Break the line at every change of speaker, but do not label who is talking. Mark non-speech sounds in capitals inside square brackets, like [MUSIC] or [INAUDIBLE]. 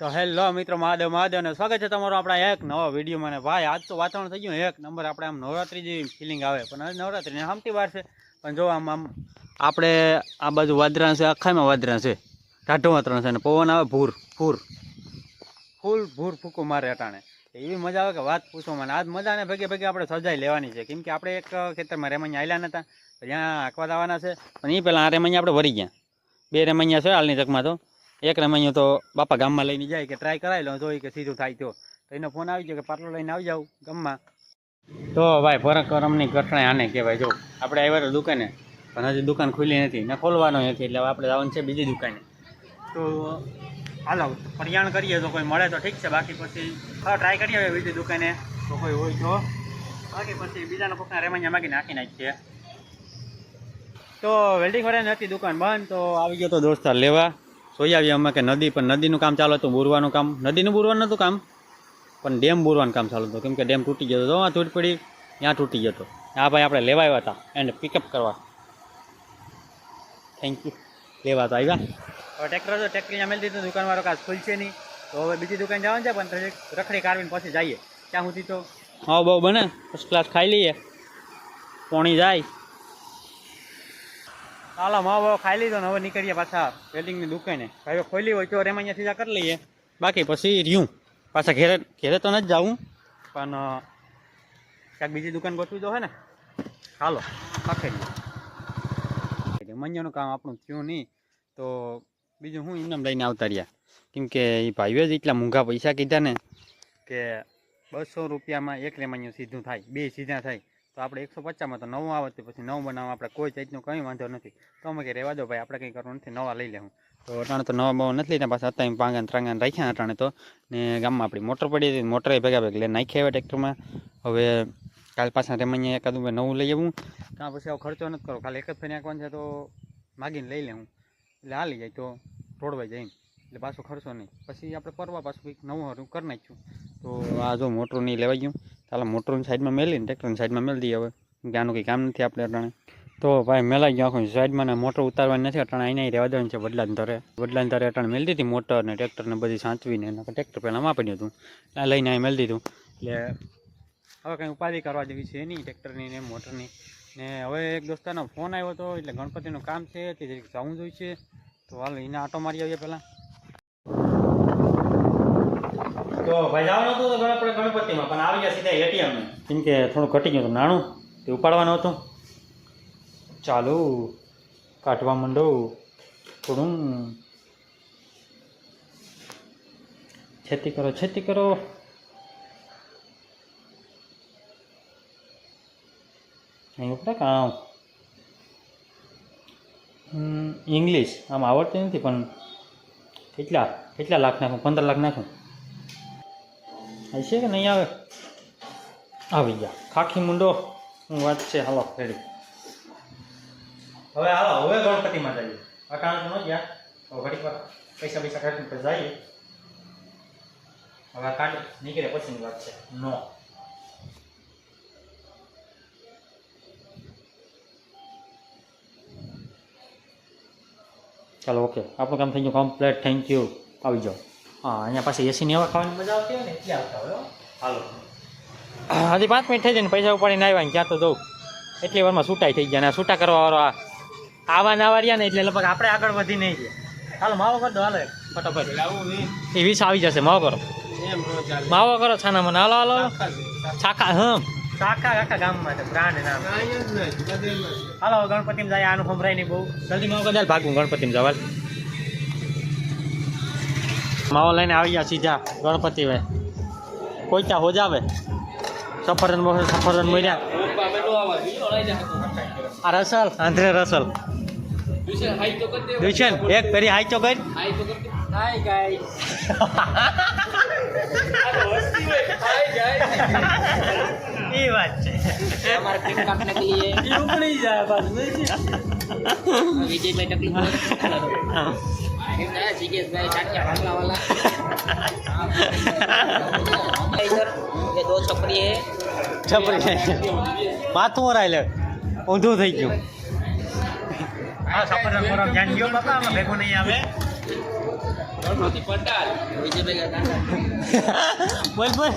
તો હેલો મિત્રો, મહાદેવ મહાદેવ ને સ્વાગત છે તમારું આપણા એક નવા વિડીયોમાં. ને ભાઈ, આજ તો વાતાવરણ થઈ ગયું એક નંબર આપણે આમ નવરાત્રી જેવી ફિલિંગ આવે. પણ નવરાત્રીને હમતી વાર છે. પણ જો આમ આમ આપણે આ બાજુ વાદરા છે, આખામાં વાદરા છે. ઢાઢો વાતરણ છે ને, પવન આવે ભૂર ભૂર. ફૂલ ભૂર ફૂકો મારે અટાણે. એવી મજા આવે કે વાત પૂછો મને. આજ મજાને ભેગે ભેગે આપણે સજાઈ લેવાની છે. કેમ કે આપણે એક ખેતરમાં રેમણિયા આવેલા નતા ત્યાં આંકવા દાવાના છે. પણ એ પહેલાં આ રેમણિયા આપણે વરી ગયા. બે રેમણિયા છે હાલની તકમાં તો. એક રમણીયો તો બાપા ગામમાં લઈને જાય કે ટ્રાય કરાવી લો જોઈ કે સીધું થાય તો. એનો ફોન આવી ગયો કે પાટલો લઈને આવી જાઉં ગામમાં. તો ભાઈ પરકરમની ઘટના આને કહેવાય. જો, આપણે આવ્યા તો દુકાને, પણ હજી દુકાન ખુલી નથી ને ખોલવાનો નથી, એટલે આપણે જવાનું છે બીજી દુકાને. તો હાલો ફરિયાણ કરીએ તો કોઈ મળે તો ઠીક છે. બાકી પછી હા ટ્રાય કરીએ બીજી દુકાને. તો કોઈ હોય તો. બાકી પછી બીજાના કોકના રેમાન્યા માગી નાખી નાખીએ. તો વેલ્ડિંગ વાળાની હતી દુકાન બંધ, તો આવી ગયો તો દોસ્તાર લેવા. જોઈ આવીએ અમે કે નદી પણ નદીનું કામ ચાલુ હતું બોરવાનું કામ. નદીનું બોરવાનું નહોતું કામ પણ ડેમ બોરવાનું કામ ચાલુ હતું કેમ કે ડેમ તૂટી ગયો હતો આ તૂટ પડી ત્યાં તૂટી ગયો હતો આ ભાઈ આપણે લેવા આવ્યા હતા એન્ડ પિકઅપ કરવા. થેન્ક યુ લેવા તો આવ્યા. હવે ટ્રેક્ટર તો ટ્રેક્ટર અહીંયા મેળ દીધું દુકાનવાળો કાચ ખુલશે નહીં. તો હવે બીજી દુકાન જવાનું છે પણ પછી રખડી કાઢવીને પછી જઈએ. ત્યાં સુધી તો હા બહુ બને. ફર્સ્ટ ક્લાસ ખાઈ લઈએ. પોણી જાય. ચાલો માવો બાવો ખાઈ લીધો ને હવે નીકળીએ પાછા વેલ્ડિંગની દુકાને. ભાઈ ખોલી હોય તો એમાં અહીંયા સીધા કરી લઈએ. બાકી પછી રહ્યું. પાછા ઘેરે ઘેરે તો નથી જવું, પણ ક્યાંક બીજી દુકાન ગોઠવી દો હે ને. હાલો પકડીએ મંજાનું કામ આપણું થયું નહીં, તો બીજું હું ઇનામ લઈને આવતા રહ્યા. કેમકે એ ભાઈઓ જ એટલા મોંઘા પૈસા કીધા ને કે બસો રૂપિયામાં એક રેમાન્યું સીધું થાય, બે સીધા થાય. તો આપણે એકસો પચાસમાં તો નવું આવે તો પછી નવું બનાવવા આપણે કોઈ જાતનો કંઈ વાંધો નથી. તો અમે કે રહેવા દો ભાઈ, આપણે કંઈ કરવું નથી, નવા લઈ લેવું. તો અટાણે તો નવા બહુ નથી લીધા, પાછા અત્યારે પાંગાન ત્રાંગાન રાખ્યા અટાણે તો. ને ગામમાં આપણી મોટર પડી હતી, મોટરે ભેગા ભેગ લઈને નાખી આવ્યા ટ્રેક્ટરમાં. હવે કાલ પાછા રેમણીયા એકાદું નવું લઈ આવું. કાં પછી આવો ખર્ચો નથી કરો, ખાલી એક જ ફેરી નાખવાનું છે તો માગીને લઈ લેવું. એટલે હાલી જાય તો રોડવાઈ જાય એટલે પાછો ખર્ચો નહીં. પછી આપણે પરવા પાછું કંઈક નવું હારું કરી નાખ્યું. તો આ જો મોટરું નહીં લેવાઈ ગયું. ચાલો મોટરની સાઈડમાં મેલીને ટ્રેક્ટરની સાઈડમાં મેળ દઈએ હવે. આનું કંઈ કામ નથી આપણે અટાણે. તો ભાઈ મેલાઈ ગયો આખું સાઈડમાં ને મોટર ઉતારવાની નથી. અટાણે અહીંયા રહેવા દેવાનું છે વડલાને ધરે. વડલાને ધરે અટાણે મેળ દીધી મોટર ને ટ્રેક્ટર ને બધી સાચવીને એના ટ્રેક્ટર પહેલાં માપી હતું આ લઈને અહીં મેળ દીધું. એટલે હવે કંઈ ઉપાધિ કરવા જેવી છે નહીં ટ્રેક્ટરની ને મોટરની. ને હવે એક દોસ્તાનો ફોન આવ્યો હતો એટલે ગણપતિનું કામ છે. તે જરીક જોઈએ છે તો હાલ એને આટો મારી આવીએ પહેલાં. તો ભાઈ કેમ કે થોડું ઘટી ગયું હતું, નાણું? તે ઉપાડવાનું હતું. ચાલુ. કાઢવા માંડો. થોડું. છેતી કરો છેતી કરો. અહીં ઉપડે કામ ઇંગ્લિશ. આમ આવડતી નથી, પણ કેટલા કેટલા લાખ નાખું? પંદર લાખ નાખું? છે કે નહીં આવે? આવી ગયા. ખાખી મુંડો. હું વાત છે હાલો ફેરી હવે હાલો હવે ગણપતિમાં જઈએ. અટાણ ન ગયા. તો ઘડીક વાર પૈસા પૈસા કાઢીને પછી જઈએ. હવે કાઢ નીકળે પછીની વાત છે. નો. ચાલો ઓકે આપણું કામ થઈ ગયું કમ્પ્લીટ થેન્ક યુ આવી જાઓ. હા અહીંયા પાછી એસીની હવા ખાવાની મજા આવતી હોય ને એટલે આવતા હોય હાલો. હજી પાંચ મિનિટ થઈ જાય ને પૈસા ઉપાડીને આવ્યા ને ક્યાં તો જવું એટલી વારમાં છૂટાઈ થઈ ગયા ને આ છૂટા કરવાવાળો આ આવા નાવા રહ્યા ને એટલે લગભગ આપણે આગળ વધી નહીં છે હાલો માવો કરી દો હાલો ફટાફટ. એ વીસ આવી જશે માવો કરો. માવો કરો છાના મને હાલો. હાલો છાખા હમ. શાખા આખા ગામમાં છે બ્રાન્ડ નામ. હાલો ગણપતિમાં જાય આનું સંભળાય નહીં બહુ. જલ્દી માવો કદાચ ભાગું ગણપતિમાં જવા માવો લઈને આવી ગયા સીધા ગણપતિ ભાઈ. કોઈ ત્યાં હોજાવે? સફરજન બફર સફરજન મળ્યા આ રસલ આંધ્રે રસલ. દુષ્યન એક ફેરી હાઈ તો કરી હાય [LAUGHS] ગાઈસ એ વાત છે
વિજયભાઈ તકલીફ એમના દો છપરી હે
છપરી માથું ઓરાય લે. ઊંધું થઈ ગયું. ધ્યાન ગયો બાપા? નહીં આવે. બોલ બોલ.